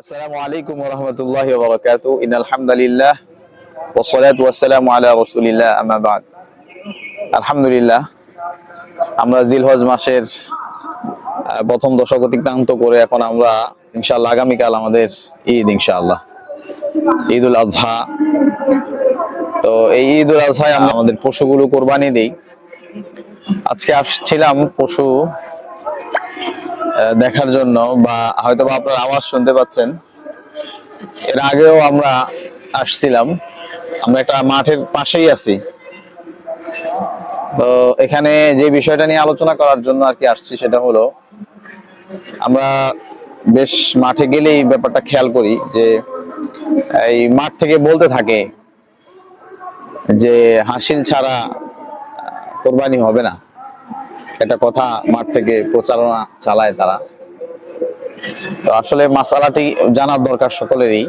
আসসালামু আলাইকুম বরকাত ইন আলহামদুলিল্লাহ ওসলাত রসুলিল্লাহ আলহামদুলিল্লাহ, আমরা জিলহজ মাসের প্রথম দশক অতিক্রান্ত করে এখন আমরা ইনশাআল্লাহ আগামীকাল আমাদের ঈদ ইনশাআল্লাহ। ঈদ উল আজহা। তো এই ঈদ উল আজহায় আমরা আমাদের পশুগুলো কোরবানি দিই। আজকে আসছিলাম পশু দেখার জন্য বা হয়তো বা আপনার আওয়াজ শুনতে পাচ্ছেন। এর আগেও আমরা আসছিলাম। আমরা একটা মাঠের পাশেই আছি। তো এখানে যে বিষয়টা নিয়ে আলোচনা করার জন্য আর কি আসছি সেটা হলো, আমরা বেশ মাঠে গেলেই ব্যাপারটা খেয়াল করি যে, এই মাঠ থেকে বলতে থাকে যে হাসিল ছাড়া কোরবানি হবে না। একটা কথা মাঠ থেকে প্রচারণা চালায় তারা। তো আসলে মাসালাটি জানার দরকার সকলেরই।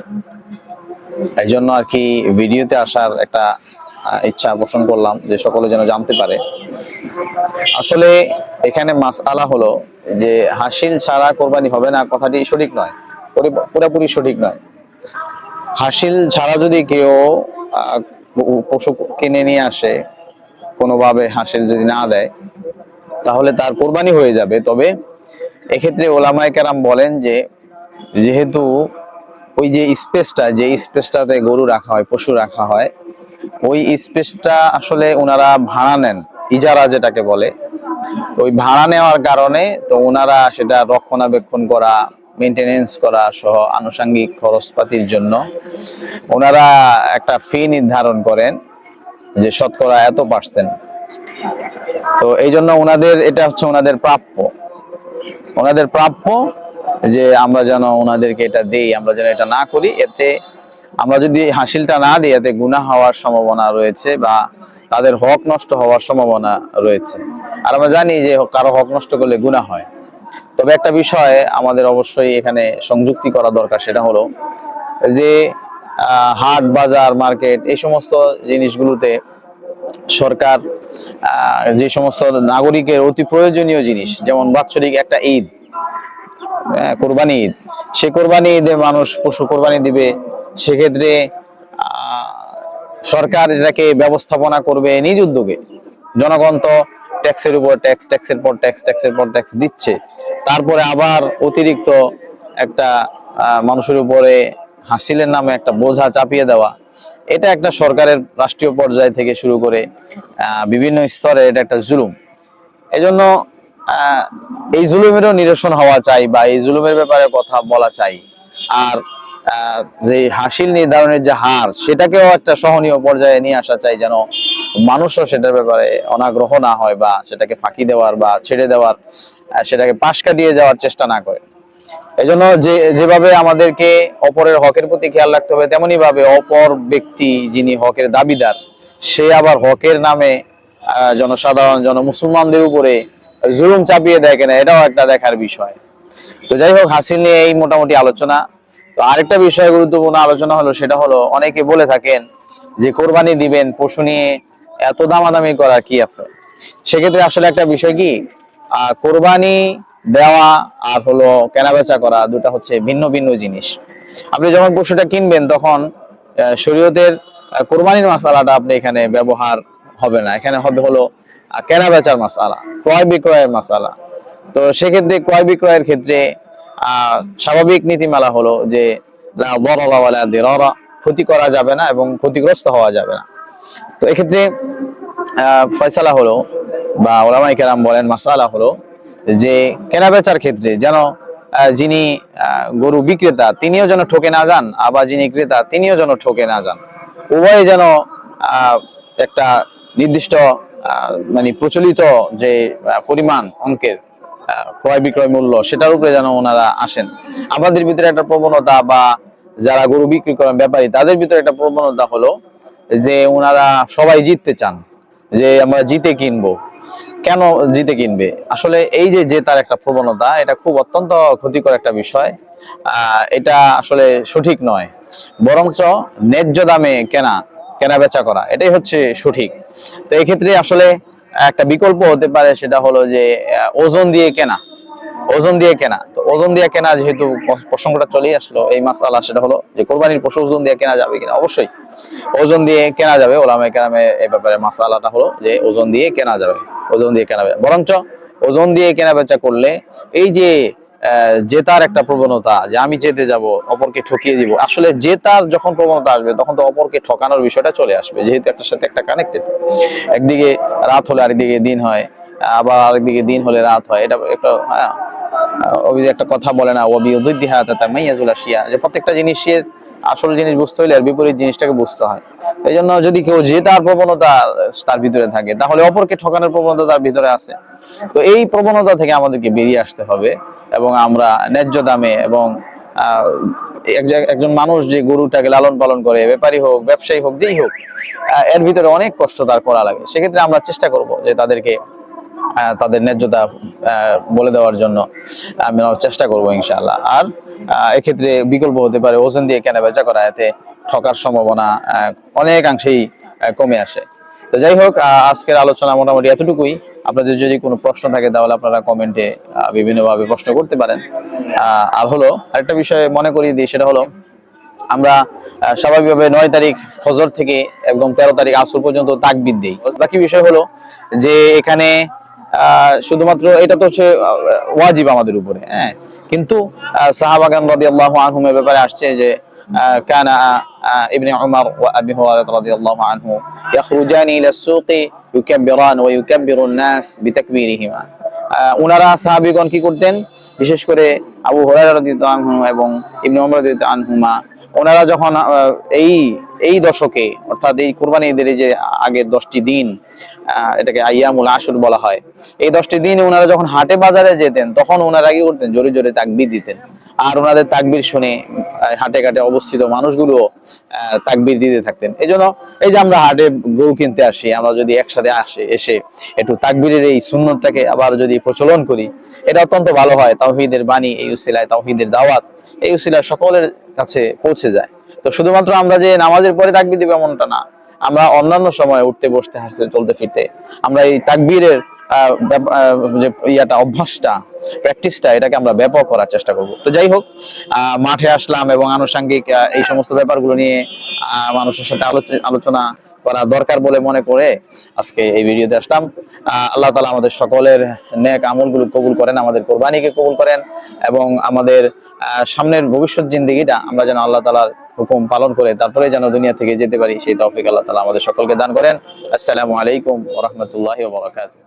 এই জন্য আর কি ভিডিওতে আসার একটা ইচ্ছা পোষণ করলাম যে সকলে যেন জানতে পারে। আসলে এখানে মাসালা হলো যে হাসিল ছাড়া কোরবানি হবে না কথাটি সঠিক নয়। পুরি- পুরোপুরি সঠিক নয়। হাসিল ছাড়া যদি কেউ পশু কিনে নিয়ে আসে, কোনোভাবে হাসিল যদি না দেয় তাহলে তার কোরবানি হয়ে যাবে। তবে এক্ষেত্রে ওলামায় কেরাম বলেন যে, যেহেতু ওই যে স্পেসটা, যে স্পেসটাতে গরু রাখা হয়, পশু রাখা হয়, ওই স্পেসটা আসলে ওনারা ভাড়া নেন, ইজারা যেটাকে বলে। ওই ভাড়া নেওয়ার কারণে তো ওনারা সেটা রক্ষণাবেক্ষণ করা মেনটেনেন্স করা সহ আনুষঙ্গিক খরচপাতির জন্য ওনারা একটা ফি নির্ধারণ করেন যে শতকরা এত পার্সেন্ট তো এই জন্য ওনাদের, এটা হচ্ছে ওনাদের প্রাপ্য। ওনাদের প্রাপ্য যে আমরা যেন ওনাদেরকে এটা দিই, আমরা যেন এটা না করি, এতে আমরা যদি হাসিলটা না দিই, এতে গুনাহ হওয়ার সম্ভাবনা রয়েছে বা তাদের হক নষ্ট হওয়ার সম্ভাবনা রয়েছে। আর আমরা জানি যে কারও হক নষ্ট করলে গুনাহ হয়। তবে একটা বিষয় আমাদের অবশ্যই এখানে সংযুক্তি করা দরকার, সেটা হলো যে হাট, বাজার, মার্কেট, এই সমস্ত জিনিসগুলোতে সরকার যে সমস্ত নাগরিকের অতি প্রয়োজনীয় জিনিস, যেমন বাৎসরিক একটা ঈদ কোরবানি ঈদ। সে কোরবানি ঈদে মানুষ পশু কোরবানি দিবে। সেক্ষেত্রে সরকার এটাকে ব্যবস্থাপনা করবে নিজ উদ্যোগে। জনগণ তো ট্যাক্সের উপর ট্যাক্স, ট্যাক্সের পর ট্যাক্স, ট্যাক্সের পর ট্যাক্স দিচ্ছে। তারপরে আবার অতিরিক্ত একটা মানুষের উপরে হাসিলের নামে একটা বোঝা চাপিয়ে দেওয়া। এটা একটা সরকারের রাষ্ট্রীয় পর্যায় থেকে শুরু করে বিভিন্ন স্তরে এটা একটা জুলুম। এজন্য এই জুলুমেরও নিরসন হওয়া চাই বা এই জুলুমের ব্যাপারে কথা বলা চাই। আর যে হাসিল নির্ধারণের যে হার, সেটাকেও একটা সহনীয় পর্যায়ে নিয়ে আসা চাই যেন মানুষও সেটার ব্যাপারে অনাগ্রহ না হয় বা সেটাকে ফাঁকি দেওয়ার বা ছেড়ে দেওয়ার সেটাকে পাশ কাটিয়ে যাওয়ার চেষ্টা না করে। এজন্য যে যেভাবে আমাদেরকে অপরের হকের প্রতি খেয়াল রাখতে হবে তেমনি ভাবে অপর ব্যক্তি যিনি হকের দাবিদার সে আবার হকের নামে জনসাধারণ জন মুসলমানদের উপরে জুলুম চাপিয়ে দেয় কিনা এটাও একটা দেখার বিষয়। তো যাই হোক হাসিল নিয়ে এই মোটামুটি আলোচনা। তো আরেকটা বিষয় গুরুত্বপূর্ণ আলোচনা হলো সেটা হলো অনেকে বলে থাকেন যে কোরবানি দিবেন পশু নিয়ে এত দামাদামি করার কি আছে? সেক্ষেত্রে আসলে একটা বিষয় কি আহ, কোরবানি দেওয়া আর হলো কেনাবেচা করা দুটা হচ্ছে ভিন্ন ভিন্ন জিনিস। আপনি যখন পশুটা কিনবেন তখন শরীয়তের কোরবানির মশালাটা আপনি এখানে ব্যবহার হবে না। এখানে হবে হলো আহ, কেনাবেচার মশালা ক্রয় বিক্রয়ের মশালা। তো সেক্ষেত্রে ক্রয় বিক্রয়ের ক্ষেত্রে স্বাভাবিক নীতিমালা হলো যে ক্ষতি করা যাবে না এবং ক্ষতিগ্রস্ত হওয়া যাবে না। তো এক্ষেত্রে ফয়সালা হলো বা ওলামাই কেরাম বলেন মশালা হলো যে কেনা বেচার ক্ষেত্রে যেন যিনি গরু বিক্রেতা, তিনিও যেন ঠকে না যান, আবার যিনি ক্রেতা, তিনিও যেন ঠকে না যান। উভয়ে যেন একটা নির্দিষ্ট মানে প্রচলিত যে পরিমাণ অঙ্কের ক্রয় বিক্রয় মূল্য, সেটার উপরে যেন ওনারা আসেন। আমাদের ভিতরে একটা প্রবণতা বা যারা গরু বিক্রি করেন, ব্যাপারী, তাদের ভিতরে একটা প্রবণতা হলো যে, ওনারা সবাই জিততে চান। যে আমরা জিতে কিনবো। কেন জিতে কিনবে? আসলে এই যে জেতার একটা প্রবণতা, এটা খুব অত্যন্ত ক্ষতিকর একটা বিষয়। এটা আসলে সঠিক নয়। বরঞ্চ ন্যায্য দামে কেনা কেনা বেচা করা, এটাই হচ্ছে সঠিক। তো এক্ষেত্রে আসলে একটা বিকল্প হতে পারে, সেটা হলো যে ওজন দিয়ে কেনা। ওজন দিয়ে কেনা। তো ওজন দিয়ে কেনা যেহেতু প্রসঙ্গটা চলেই আসলো, এই মাস আলা সেটা হলো যে কোরবানির পশু ওজন দিয়ে কেনা যাবে কিনা? অবশ্যই। ওজন দিয়ে কেনা যাবে ওলামে কেরামে এই ব্যাপারে মাস আলাটা হলো যে ওজন দিয়ে কেনা যাবে, ওজন দিয়ে কেনা যাবে। বরঞ্চ ওজন দিয়ে কেনা বেচা করলে এই যে জেতার একটা প্রবণতা, যে আমি যেতে যাব, অপরকে ঠকিয়ে দিব, আসলে জেতার যখন প্রবণতা আসবে, তখন তো অপরকে ঠকানোর বিষয়টা চলে আসবে, যেহেতু একটা সাথে একটা কানেক্টেড একদিকে রাত হলে আরেকদিকে দিন হয় আবার আরেকদিকে দিন হলে রাত হয়। এটা একটা হ্যাঁ যে একটা কথা বলে না ওবি উদ্দিহা যে প্রত্যেকটা জিনিসের আসল জিনিস বুঝতে হলে আর বিপরীত জিনিসটাকে বুঝতে হয়। এই জন্য যদি কেউ জেতার প্রবণতা তার ভিতরে থাকে, তাহলে অপরকে ঠকানোর প্রবণতা তার ভিতরে আছে। তো এই প্রবণতা থেকে আমাদেরকে বেরিয়ে আসতে হবে এবং আমরা ন্যায্য দামে এবং একজন মানুষ যে গরুটাকে লালন পালন করে, ব্যাপারী হোক, ব্যবসায়ী হোক, যেই হোক এর ভিতরে অনেক কষ্ট তার করা লাগে। সেক্ষেত্রে আমরা চেষ্টা করব যে তাদেরকে তাদের ন্যায্যতা বলে দেওয়ার জন্য আমরা চেষ্টা করব ইনশাআল্লাহ। আর এক্ষেত্রে বিকল্প হতে পারে ওজন দিয়ে কেনা বেচা করা, এতে ঠকার সম্ভাবনা অনেকাংশেই কমে আসে। তো যাই হোক আজকের আলোচনা মোটামুটি এতটুকুই। আপনাদের যদি কোনো প্রশ্ন থাকে, তাহলে আপনারা কমেন্টে বিভিন্নভাবে প্রশ্ন করতে পারেন। আর হলো, আরেকটা বিষয় মনে করিয়ে দিই, সেটা হলো, আমরা স্বাভাবিকভাবে নয় তারিখ ফজর থেকে একদম তেরো তারিখ আসর পর্যন্ত তাকবিদ দিই। বাকি বিষয় হলো যে, এখানে শুধুমাত্র এটা তো হচ্ছে আহ, ওয়াজিব আমাদের উপরে হ্যাঁ কিন্তু আহ, সাহাবাগান রাদিয়াল্লাহু আনহুমের ব্যাপারে আসছে যে আহ, কানা আহ, ইবনে উমর ওয়া আবি হুরায়রা রাদিয়াল্লাহু আনহু ইয়াখরুজানি ইলা সুকি ইউকাব্বিরান ওয়া ইউকাব্বিরু الناس বিতাকবীরিহিমা আহ, উনারা সাহাবীগণ কি করতেন বিশেষ করে আবু হুরায়রা রাদিয়াল্লাহু আনহু এবং ইবনে উমর রাদিয়াল্লাহু আনহুমা ওনারা যখন এই এই দশকে, অর্থাৎ এই কোরবানি ঈদের যে আগের দশটি দিন এটাকে আইয়ামুল আশুর বলা হয়, এই দশটি দিন ওনারা যখন হাটে বাজারে যেতেন, তখন ওনারা কি করতেন জোরে জোরে তাকবির দিতেন। আর ওনাদের তাকবির শুনে হাটে ঘাটে অবস্থিত মানুষগুলো তাকবির দিতে থাকতেন। এই জন্য এই যে আমরা হাটে গরু কিনতে আসি, আমরা যদি একসাথে আসে, এসে একটু তাকবিরের এই সুন্নতটাকে আবার যদি প্রচলন করি, এটা অত্যন্ত ভালো হয়। তাওহীদের বাণী, এই উসিলায় তাওহীদের দাওয়াত, এই উসিলায় সকলের কাছে পৌঁছে যায়। তো শুধুমাত্র আমরা যে নামাজের পরে তাকবির দিব এমনটা না, আমরা অন্যান্য সময় উঠতে, বসতে হাসতে চলতে, ফিরতে, আমরা এই তাকবীরের যে ইয়াটা, অভ্যাসটা প্র্যাকটিসটা এটাকে আমরা ব্যাপক করার চেষ্টা করব। তো যাই হোক মাঠে আসলাম এবং আনুষঙ্গিক এই সমস্ত ব্যাপারগুলো নিয়ে মানুষের সাথে আলোচনা করা দরকার বলে মনে করে আজকে এই ভিডিওতে আসলাম। আল্লাহ তালা আমাদের সকলের নেক আমলগুলো কবুল করেন, আমাদের কোরবানিকে কবুল করেন এবং আমাদের সামনের ভবিষ্যৎ জিন্দিগিটা আমরা যেন আল্লাহ তালার হুকুম পালন করে তারপরে যেন দুনিয়া থেকে যেতে পারি, সেই তফিক আল্লাহ তালা আমাদের সকলকে দান করেন। আসসালামু আলাইকুম রহমতুল্লাহ বরাকাতুহ।